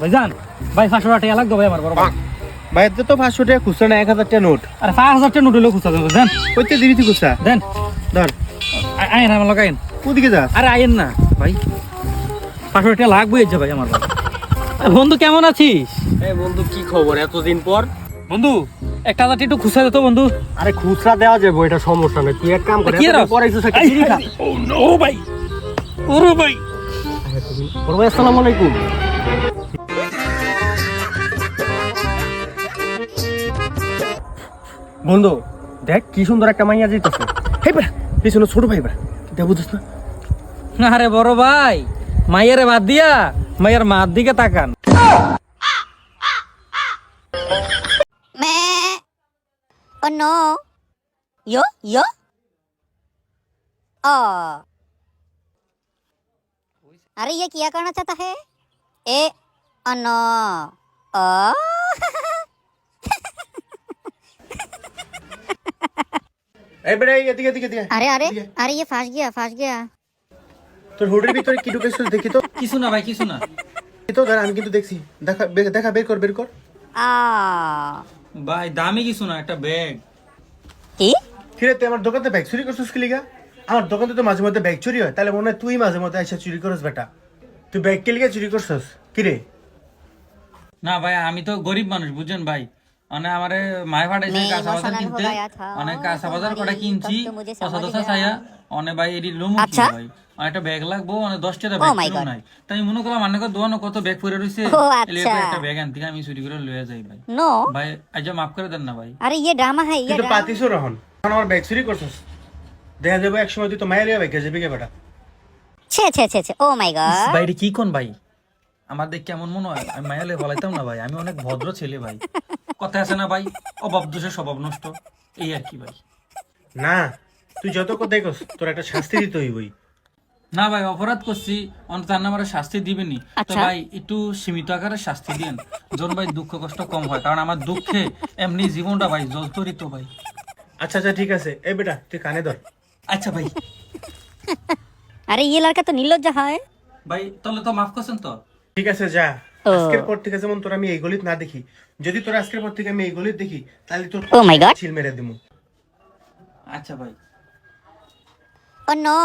ভাই যান ভাই পাঁচশো টাকা লাগবে ভাই আমার বড় ভাই। ভাই এতে তো পাঁচশো টাকা খুচরা না এক হাজার টাকা নোট। আরে পাঁচ হাজার টাকা নোট হলেও খুঁজতে দেন দেন। কইতে দিবি তুই খুচরা। দেন। ধর। আ- আয়েন আমার লোক ওদিকে যাস আরে আয়েন না। ভাই। পাঁচশো টাকা লাগবে এই ভাই আমার ভাই। বন্ধু কেমন আছিস? এই বন্ধু কি খবর? এতদিন পর। বন্ধু একটা হাজার টাকা একটু খুঁজতে দে তো বন্ধু। আরে খুচরা দেওয়া যাবে এটা সমস্যা নেই। তুই এক কাম কর কি পর খা ও ভাই। ওরে ভাই। বড় ভাই আসসালামু আলাইকুম। বন্ধু দেখ কি সুন্দর একটা মাইয়া যাইতেছে হেই বেড়া পিছনে ছোট ভাই বেড়া দেখ বুঝিস না আরে বড় ভাই মাইয়ারে বাদ দিয়া মাইয়ার মার দিকে তাকান मैं oh no yo yo ओ अरे ये क्या करना चाहता है ए oh no ओ এই বেটা এদিকে এদিকে এদিকে। আরে আরে আরে ইয়ে ফাঁস গিয়া ফাঁস গিয়া। তোর হুডের ভিতরে কি ঢুকেছিস দেখি তো? কিছু না ভাই কিছু না। তো ধর আমি কিন্তু দেখছি। দেখা দেখা বের কর বের কর। আ। ভাই দামি কিছু না একটা ব্যাগ। কি? কিরে তুই আমার দোকানে ব্যাগ চুরি করছিস কি লিগা? আমার দোকানে তো মাঝে মধ্যে ব্যাগ চুরি হয় তাহলে মনে হয় তুই মাঝে মধ্যে এসে চুরি করস বেটা। তুই ব্যাগ কে লিগা চুরি করছিস? কিরে? না ভাই আমি তো গরিব মানুষ বুঝছেন ভাই? অনে আমারে মাই ভাড়াইছে কাঁচা বাজার কিনতে অনে কাঁচা বাজার কটা কিনছি পচা দশা অনে ভাই এডি লোম ভাই একটা ব্যাগ লাগবো মানে দশ টাকা ব্যাগ নাই মনে করলাম অনেক কত ব্যাগ পরে রয়েছে একটা ব্যাগ আনতে আমি চুরি করে লয়ে যাই ভাই ভাই আজ মাফ করে দেন না ভাই আরে ইয়ে ড্রামা ইয়ে পাতিছো রহন এখন আমার ব্যাগ চুরি করছস দেখা যাবে এক সময় তুই তো মায়ের ব্যাগ যাবি কে বেটা ছে ছে ছে ছে ও মাই গড ভাই কি কোন ভাই আমার দেখ কেমন মনে হয় আমি মায়ালে বলাইতাম না ভাই আমি অনেক ভদ্র ছেলে ভাই কথা আছে না ভাই? অভাব দোষে স্বভাব নষ্ট। এই আর কি ভাই? না তুই যত কথাই কস তোর একটা শাস্তি দিতে হইবই। না ভাই অপরাধ করছি অন্তর আমার শাস্তি দিবেনি তো আচ্ছা। ভাই একটু সীমিত আকারে শাস্তি দিন যখন ভাই দুঃখ কষ্ট কম হয় কারণ আমার দুঃখে এমনি জীবনটা ভাই জলতরিত ভাই। আচ্ছা আচ্ছা ঠিক আছে। এই বেটা তুই কানে ধর। আচ্ছা ভাই। আরে ইয়ে লড়কা তো নিলজ্জা হয়। ভাই তাহলে তো মাফ করছেন তো? ঠিক আছে যা। আজকের পর থেকে যেমন তোর আমি এই গলিত না দেখি যদি তোর আজকের পর থেকে আমি এই গলিত দেখি তাহলে তোর ও মাই গড ছিল মেরে দেব আচ্ছা ভাই ও नो